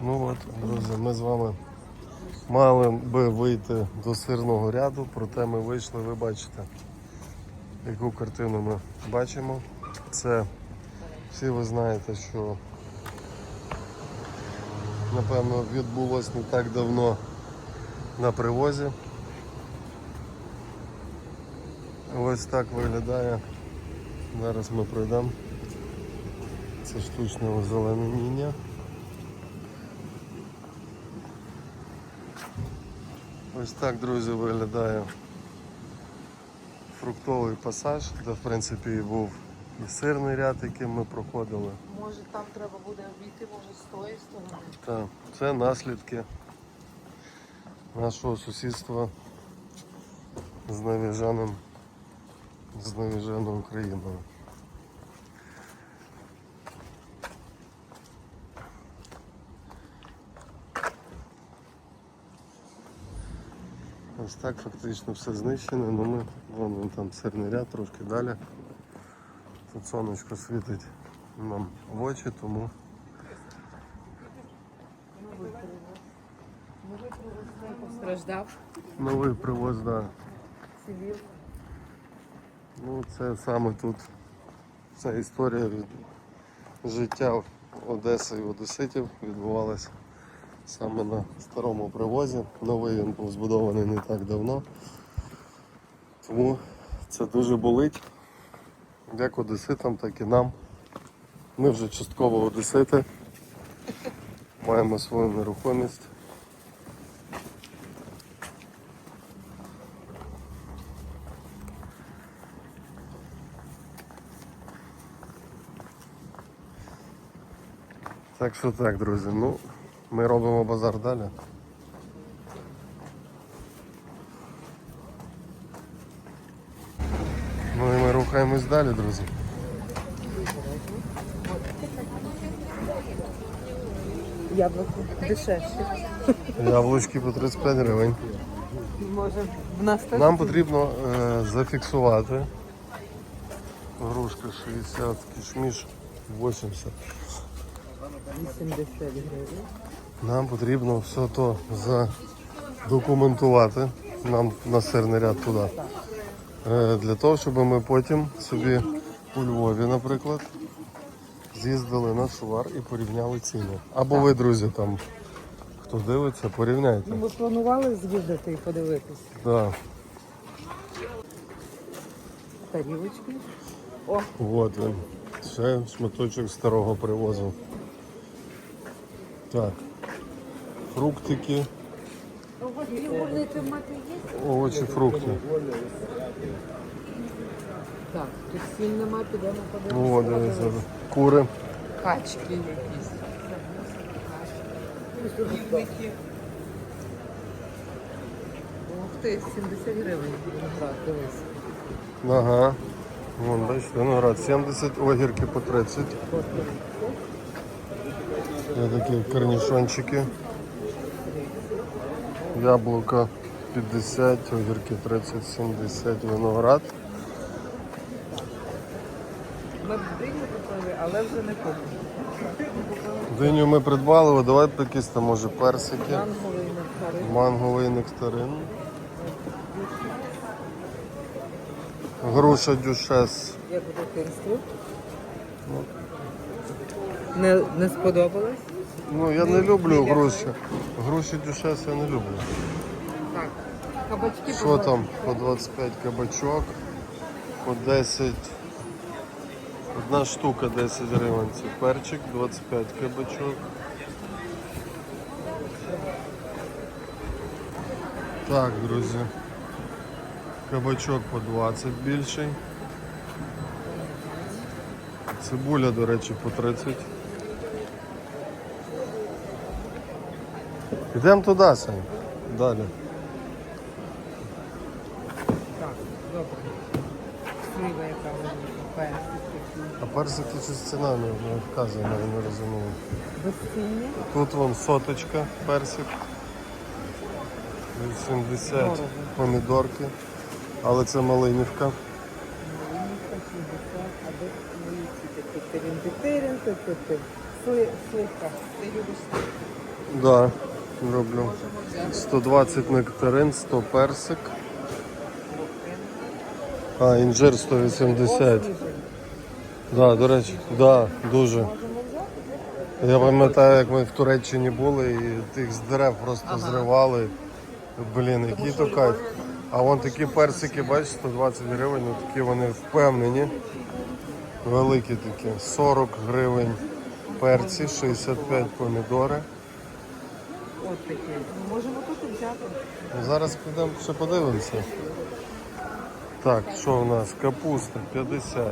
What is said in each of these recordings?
Ну от, друзі, ми з вами мали би вийти до сирного ряду, проте ми вийшли, ви бачите, яку картину ми бачимо. Це всі ви знаєте, що напевно відбулось не так давно на привозі. Ось так виглядає. Зараз ми пройдемо. Це штучне озеленення. Ось так, друзі, виглядає фруктовий пасаж, де в принципі і був і сирний ряд, яким ми проходили. Може там треба буде обійти, може з тої сторони. Так, це наслідки нашого сусідства з навіжаним, з навіжаною Україною. Ось так фактично все знищено, ну ми вон, вон там сирний ряд трошки далі. Тут сонечко світить нам в очі, тому Постраждав. новий привоз, да. Цивіл. Ну, це саме тут ця історія від життя Одеси і Одеситів відбувалася саме на старому привозі. Новий він був збудований не так давно. Тому це дуже болить. Як одеситам, так і нам. Ми вже частково одесити. Маємо свою нерухомість. Так що так, друзі. Ну, ми робимо базар далі. Ну і ми рухаємось далі, друзі. Яблуко дешевше. Яблучки по 35 гривень. Може в нас теж Нам потрібно е, зафіксувати. Грушка 60, кішміш 80. 80 гривень. Нам потрібно все то задокументувати. Нам на сирний ряд туди. Е, Для того, щоб ми потім собі у Львові, наприклад, з'їздили на шувар і порівняли ціни. Або ви, друзі, там, хто дивиться, порівняйте. Ви планували з'їздити і подивитись? Да. Тарілочки. О, Вот він. Ще шматочок старого привозу. Так. Фруктики, овочі, фрукти. так, тут нема, підемо Ну, от, подивимося. дивіться, кури. Качки якісь. Півники. Ух ти, 70 гривень. Так, дивись. Ага. Вон, бачите, виноград 70, огірки по 30. Є такі корнішончики. Яблука 50, огірки 30, 70, виноград. Ми б диню купили, але вже не купимо. Диню ми придбали, давай якісь там може персики. Манговий нектарин. Манговий нектарин. Груша дюшес. Як у дитинстві. Не, не сподобалось? Ну я не люблю груші. Груші дюшес я не люблю. Так. Кабачки Що там? По 25 кабачок, по 10. Одна штука 10 гривень. Це перчик, 25 кабачок. Так, друзі. Кабачок по 20 більший. Цибуля, до речі, по 30. Йдемо туди, Сань. Далі. Так, добре. Слива яка вона А персики щось ціна не, не вказує, я не розумію. Безцінні. Тут вон соточка, персик. 80 Дорого. помідорки. Але це малинівка. Малинка 60, а де мої ці Тирин, тирин, тирин, Сливка. Ти любиш сливку? Да, роблю. 120 нектарин, 100 персик. А, інжир 180. Освіжий. Да, до речі, да, дуже. Я пам'ятаю, як ми в Туреччині були і тих з дерев просто Ага. зривали. Блін, який то кайф. А вон такі персики, бачиш, 120 гривень, ну такі вони впевнені. Великі такі. 40 гривень перці, 65 помідори. От такі. Ну, Можемо тут взяти. Ну, Зараз підемо ще подивимося. Так, що у нас? Капуста 50.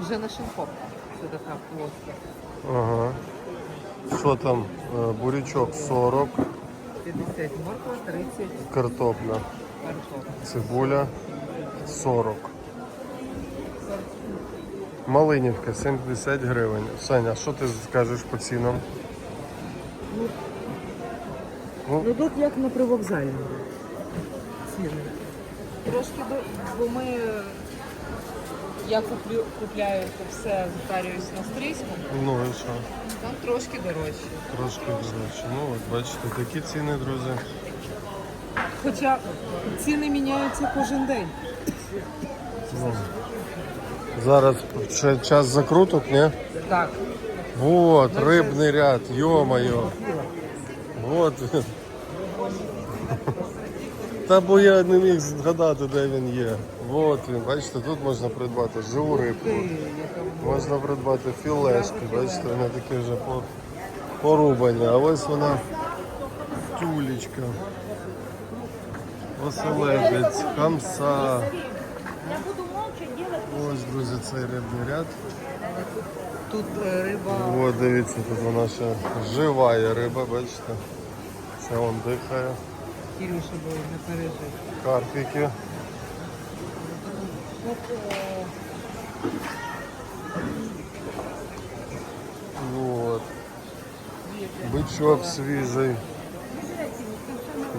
Вже на шинковку. Це така плоска. Ага. Що там? Е, Бурячок 40, 50 морква, 30 картопля, картопля. цибуля 40. Малинівка 70 гривень. Саня, що ти скажеш по цінам? Ну тут як на привокзальному. Ціни. Трошки до... бо ми я куплю, купляю це все, затарююсь на стрийському, Ну і що? там трошки дорожче. Трошки дорожче. Ну от бачите, такі ціни, друзі. Хоча ціни міняються кожен день. Ну. Зараз ще час закруток, ні? Так. Вот, рибний ряд, йо-моє. Вот він. Та бо я не міг згадати, де він є. Вот він, бачите, тут можна придбати живу рибку. Можна придбати філешки, бачите, вони такі вже по- порубані. А ось вона тюлечка. Оселедець, камса. Ось, друзі, цей рибний ряд. тут е, риба. О, дивіться, тут вона ще жива риба, бачите. Ще вон дихає. Кирюша був не пережив. Карпіки. Вот. Бичок свіжий.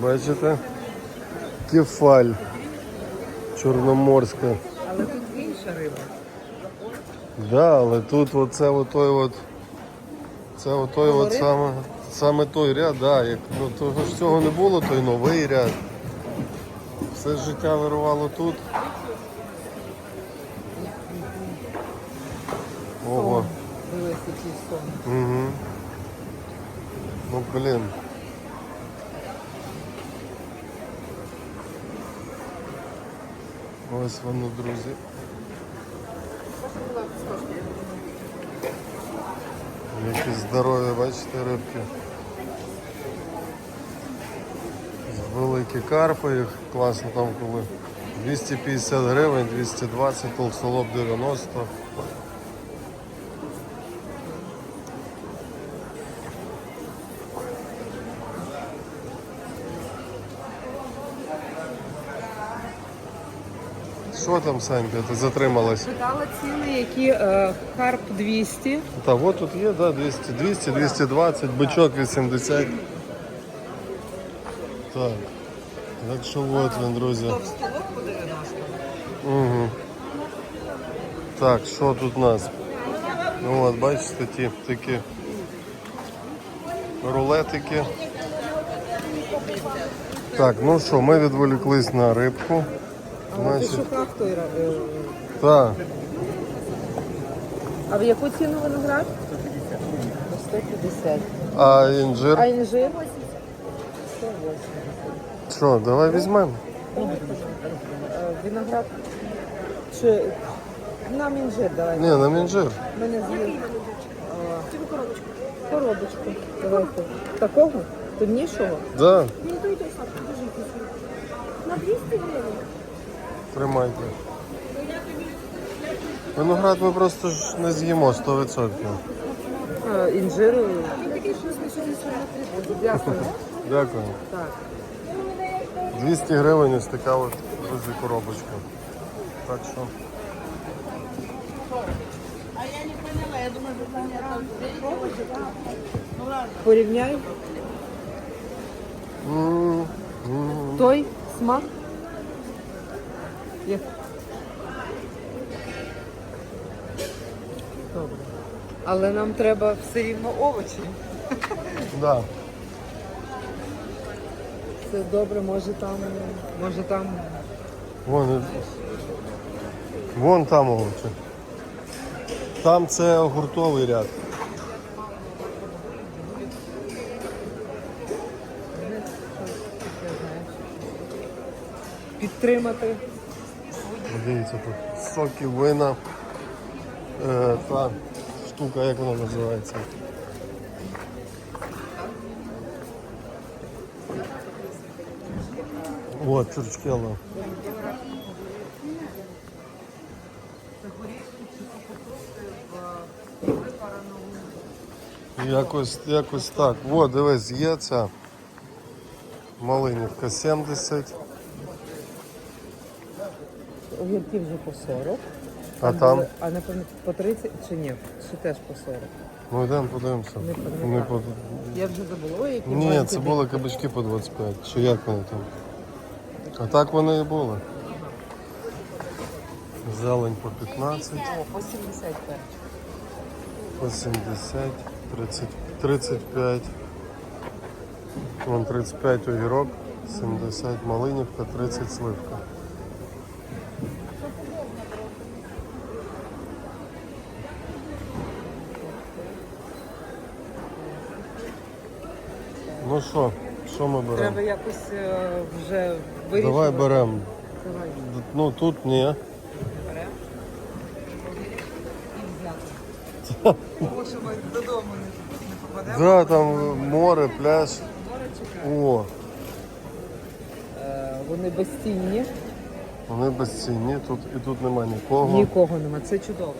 Бачите? Кефаль. Чорноморська. Але тут інша риба. Да, але тут оце отой от. Це отой от саме, саме той ряд, да, як ну, того ж цього не було, той новий ряд. Все життя вирувало тут. Ого. Угу. Ну блін. Ось воно, друзі. Які здорові, бачите, рибки. Великі карпи, їх класно там коли. 250 гривень, 220, толстолоб 90. Що там, Санька, ти затрималась? Питала ціни, які е, карп 200. Та от тут є, да, 200, 200, 220, бичок 80. Так. Так що от він, друзі. Товстолоб по 90. Угу. Так, що тут у нас? Ну от, бачите, ті такі рулетики. Так, ну що, ми відволіклись на рибку. А ти шукав той так, А в яку ціну виноград? 150. а інжир? А інжир? 180. Що, давай візьмемо. Е, Виноград. Чи нам інжир давай. Ні, нам інжир. Мене. Цю коробочку. Коробочку. Давайте. Такого? Темнішого? Да, Він той той сладкий, дуже вкусний. На 200 гривень. тримайте. Виноград ми просто ж не з'їмо 100%. А, інжир. Він такий що він Дякую. Дякую. Так. 200 гривень ось така от друзі коробочка. Так що. А я не поняла, я думаю, що Порівняй. м, м. Той смак. Як? добре. Але нам треба все рівно овочі. Да. Це добре, може там, може там. Вон, вон там овочі. Там це огуртовий ряд. Підтримати. Дивіться тут. Соки, вина. Е, та штука, як вона називається? Вот, чурчкела. Якось, якось так. О, дивись, є ця малинівка 70, Огірки вже по 40. а там. А пам'ятаю, по 30 чи ні? Чи теж по 40? Ну йдемо подивимося. Не пам'ятаю. Не под... Я вже забула, які Ні, маленькі це були кабачки по 25. Чи як вони там? А так вони і були. Зелень по 15, О, по 70 перчик. по 70, 30, 35. Вон 35 огірок, 70 малинівка, 30 сливка. Ну що, що ми беремо? Треба якось е, вже вирішити. Давай беремо. Давай. Ну тут ні. Беремо. І взяти. Тому що ми додому не, попадемо. Да, там море, пляж. Море чекає. О, Е, Вони безцінні. вони безцінні, тут і тут нема нікого. Нікого нема. Це чудово.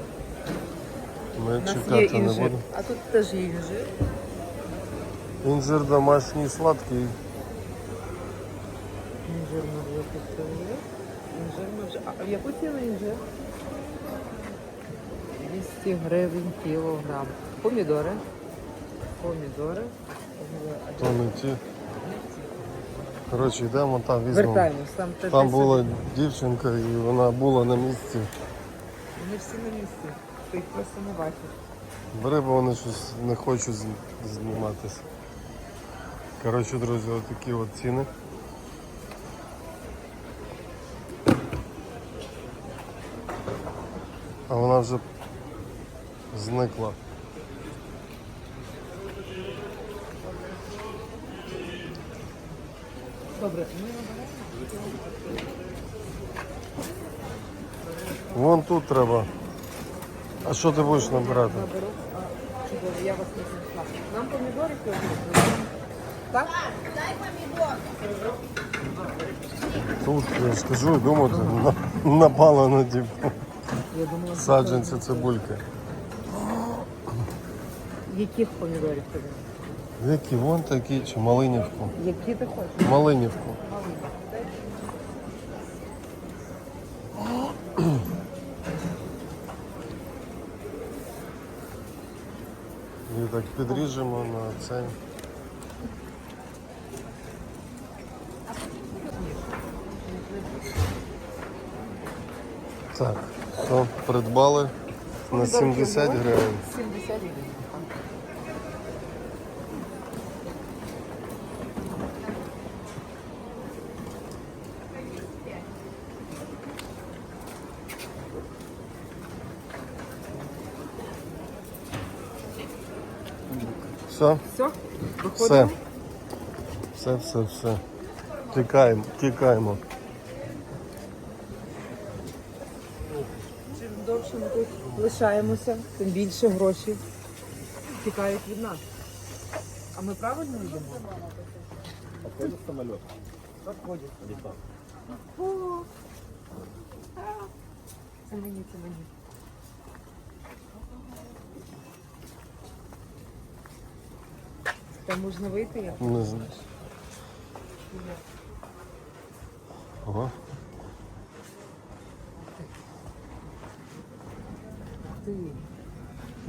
Ми У нас є чекати не інжир. будемо. А тут теж є інжир. Інжир домашній сладкий. Інжир вже купили. Інжир ми вже. А в яку ціну інжир? 200 гривень кілограм. Помідори. Помідори. То не ті. Коротше, йдемо там візьмемо. Вертаємось. Там, Там десь- була дівчинка і вона була на місці. Вони всі на місці. Ти їх просто не бачиш. Бери, бо вони щось не хочуть з- зніматися. Коротше, друзі, отакі от ціни. А вона вже зникла. Добре, ми наберемо. Вон тут треба. А що ти будеш набирати? Наберу. А, Чудово, я вас не знайшла. Нам помідори сьогодні? Так? Тут, я ж кажу, думаю, на- напала на Я думала, саджанці цибульки. яких помідорів тобі? Які вон такі, чи малинівку? Які ти хочеш? Малинівку. І так підріжемо на цей. Так, що, придбали на 70 гривень. 70 гривень. Все? Все? Все. Виходимо? Все, все, все. Тікаємо, тікаємо. Чим довше ми тут лишаємося, тим більше грошей тікають від нас. А ми правильно йдемо? Подходит самолет. Підходять. Летал. О! Це мені, це мені. Там можна вийти як? Не знаю. Ого.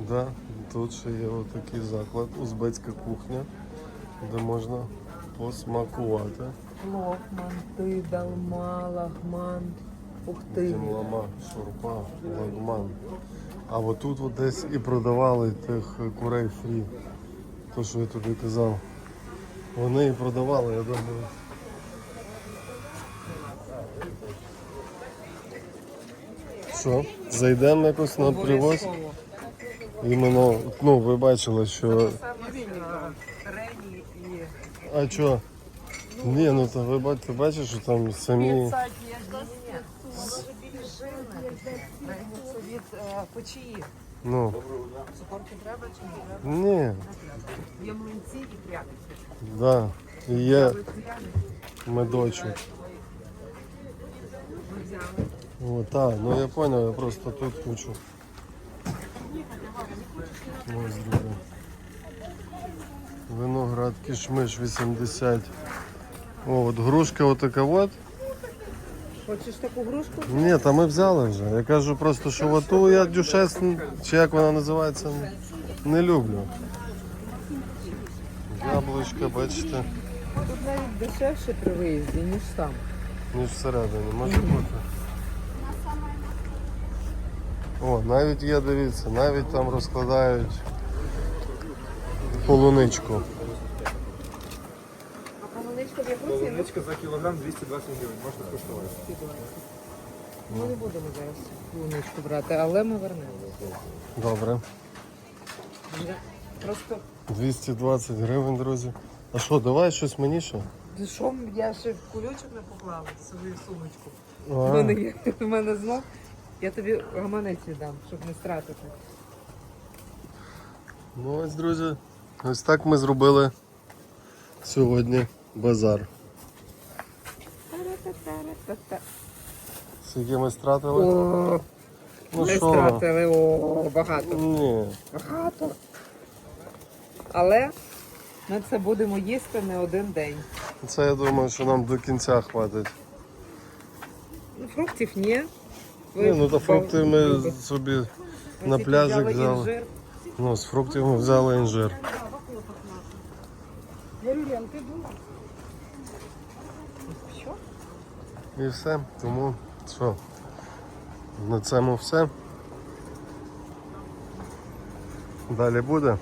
Да, тут ще є отакий заклад, узбецька кухня, де можна посмакувати. Плов, манти, далма, лагман. Ух ти. Лама, шурпа, лагман. А от тут от десь і продавали тих курей фрі. То, що я тобі казав. Вони і продавали, я думаю. Що, зайдемо якось на привоз? Іменно, ну ви бачили, що. Рені і А що? Ні, ну то ви бачите, бачиш, що там самі. Від печії. Ну, Цукорки треба чи не треба? ні, Є млинці і пряники. да. І є медочок. ми взяли. О, так, ну я зрозумів, я просто тут хочу. Ось друге. Виноград кішмиш 80. О, от грушка отака от. Хочеш таку грушку? Ні, та ми взяли вже. Я кажу просто, що оту я дюшес, чи як вона називається, не люблю. Яблучка, бачите, Тут навіть дешевше при виїзді, ніж там. ніж всередині, може бути. О, навіть є, дивіться, навіть там розкладають полуничку. А полуничка в яку ціну? Полуничка за кілограм 220 гривень, можна скуштувати. Ми не будемо зараз полуничку брати, але ми вернемо. Добре. Просто 220 гривень, друзі. А що, давай щось мені ще? Ти що, я ще кульочок не поклала в свою сумочку. У мене є у мене знов. Я тобі гаманець віддам, щоб не стратити. Ну ось, друзі, ось так ми зробили сьогодні базар. Скільки ми стратили? О, Ну ми що? стратили, о, багато. Ні. Багато. Але ми це будемо їсти не один день. Це я думаю, що нам до кінця хватить. Ну, фруктів ні. Ні, ну та фрукти ми собі на пляжик взяли. Ну, з фруктів ми взяли інжир. І все. Тому що, на цьому все. Далі буде.